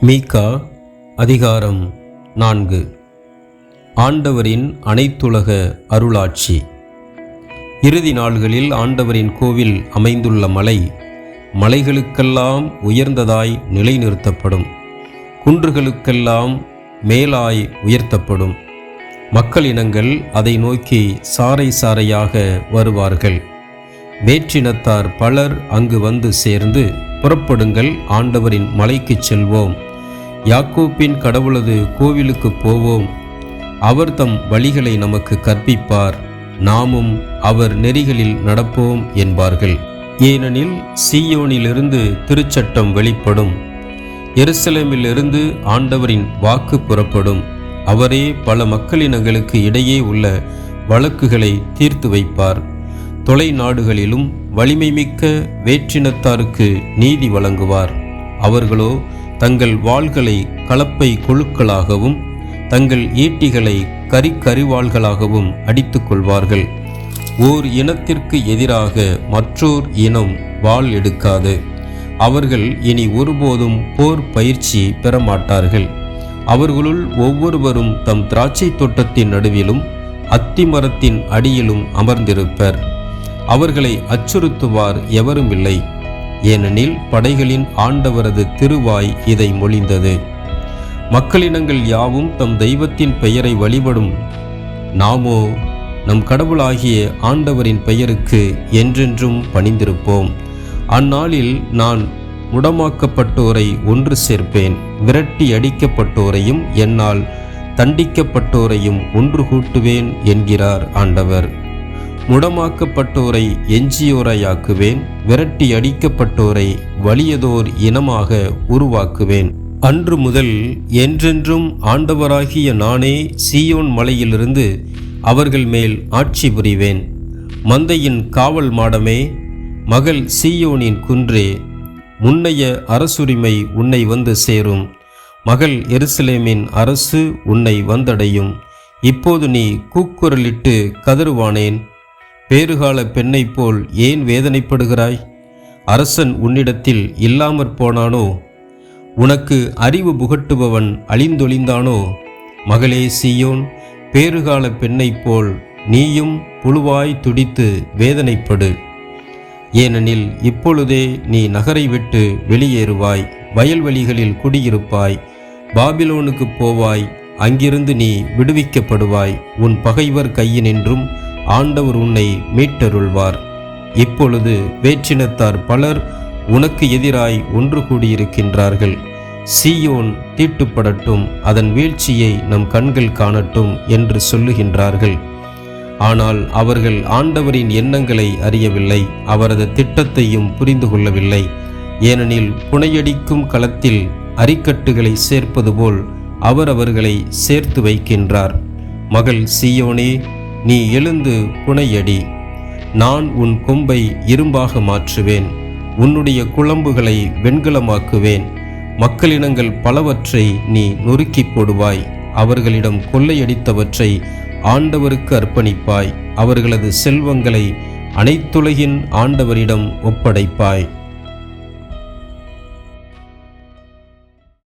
மீகா அதிகாரம் நான்கு. ஆண்டவரின் அனைத்துலக அருளாட்சி. இறுதி நாள்களில் ஆண்டவரின் கோவில் அமைந்துள்ள மலை மலைகளுக்கெல்லாம் உயர்ந்ததாய் நிலைநிறுத்தப்படும். குன்றுகளுக்கெல்லாம் மேலாய் உயர்த்தப்படும். மக்கள் இனங்கள் அதை நோக்கி சாறை சாறையாக வருவார்கள். வேற்றினத்தார் பலர் அங்கு வந்து சேர்ந்து புறப்படுங்கள் ஆண்டவரின் மலைக்குச் செல்வோம். யாக்கோப்பின் கடவுளது கோவிலுக்கு போவோம். அவர் தம் வழிகளை நமக்கு கற்பிப்பார். நாமும் அவர் நெறிகளில் நடப்போம் என்பார்கள். ஏனெனில் சீயோனிலிருந்து திருச்சட்டம் வெளிப்படும். எருசலேமிலிருந்து ஆண்டவரின் வாக்கு புறப்படும். அவரே பல மக்களினங்களுக்கு இடையே உள்ள வழக்குகளை தீர்த்து வைப்பார். தொலை நாடுகளிலும் வலிமை மிக்க வேற்றினத்தாருக்கு நீதி வழங்குவார். அவர்களோ தங்கள் வாள்களை கலப்பை கொழுக்களாகவும் தங்கள் ஈட்டிகளை கரிக்கரிவாள்களாகவும் அடித்து கொள்வார்கள் ஓர் இனத்திற்கு எதிராக மற்றோர் இனம் வாள் எடுக்காது. அவர்கள் இனி ஒருபோதும் போர் பயிற்சி பெற மாட்டார்கள் அவர்களுள் ஒவ்வொருவரும் தம் திராட்சை தோட்டத்தின் நடுவிலும் அத்திமரத்தின் அடியிலும் அமர்ந்திருப்பர். அவர்களை அச்சுறுத்துவார் எவரும் இல்லை ஏனெனில் படைகளின் ஆண்டவரது திருவாய் இதை மொழிந்தது. மக்களினங்கள் யாவும் தம் தெய்வத்தின் பெயரை வழிபடும் நாமோ நம் கடவுளாகிய ஆண்டவரின் பெயருக்கு என்றென்றும் பணிந்திருப்போம். அந்நாளில் நான் முடமாக்கப்பட்டோரை ஒன்று சேர்ப்பேன் விரட்டி அடிக்கப்பட்டோரையும் என்னால் தண்டிக்கப்பட்டோரையும் ஒன்று கூட்டுவேன் என்கிறார் ஆண்டவர். முடமாக்கப்பட்டோரை எஞ்சியோரையாக்குவேன் விரட்டி அடிக்கப்பட்டோரை வலியதோர் இனமாக உருவாக்குவேன். அன்று முதல் என்றென்றும் ஆண்டவராகிய நானே சீயோன் மலையிலிருந்து அவர்கள் மேல் ஆட்சி புரிவேன். மந்தையின் காவல் மாடமே மகள் சீயோனின் குன்றே முன்னைய அரசுரிமை உன்னை வந்து சேரும். மகள் எருசலேமின் அரசு உன்னை வந்தடையும். இப்போது நீ கூக்குரலிட்டு கதறுவானேன். பேறுகால பெண்ணைப் போல் ஏன் வேதனைப்படுகிறாய்? அரசன் உன்னிடத்தில் இல்லாமற் போனானோ? உனக்கு அறிவு புகட்டுபவன் அழிந்தொழிந்தானோ? மகளே சீயோன் பேறுகால பெண்ணைப் போல் நீயும் புழுவாய் துடித்து வேதனைப்படு. ஏனெனில் இப்பொழுதே நீ நகரை விட்டு வெளியேறுவாய் வயல்வெளிகளில் குடியிருப்பாய் பாபிலோனுக்கு போவாய் அங்கிருந்து நீ விடுவிக்கப்படுவாய். உன் பகைவர் கையினின்றும் ஆண்டவர் உன்னை மீட்டருள்வார். இப்பொழுது வேற்றினத்தார் பலர் உனக்கு எதிராய் ஒன்று கூடியிருக்கின்றார்கள். சீயோன் தீட்டுப்படட்டும் அதன் வீழ்ச்சியை நம் கண்கள் காணட்டும் என்று சொல்லுகின்றார்கள். ஆனால் அவர்கள் ஆண்டவரின் எண்ணங்களை அறியவில்லை அவரது திட்டத்தையும் புரிந்து கொள்ளவில்லை. ஏனெனில் புனையடிக்கும் களத்தில் அரிக்கட்டுகளை சேர்ப்பது போல் அவர் அவர்களை சேர்த்து வைக்கின்றார். மகள் சீயோனே நீ எழுந்து புனையடி. நான் உன் கொம்பை இரும்பாக மாற்றுவேன். உன்னுடைய குழம்புகளை வெண்கலமாக்குவேன். மக்களினங்கள் பலவற்றை நீ நொறுக்கி போடுவாய். அவர்களிடம் கொள்ளையடித்தவற்றை ஆண்டவருக்கு அர்ப்பணிப்பாய். அவர்களது செல்வங்களை அனைத்துலகின் ஆண்டவரிடம் ஒப்படைப்பாய்.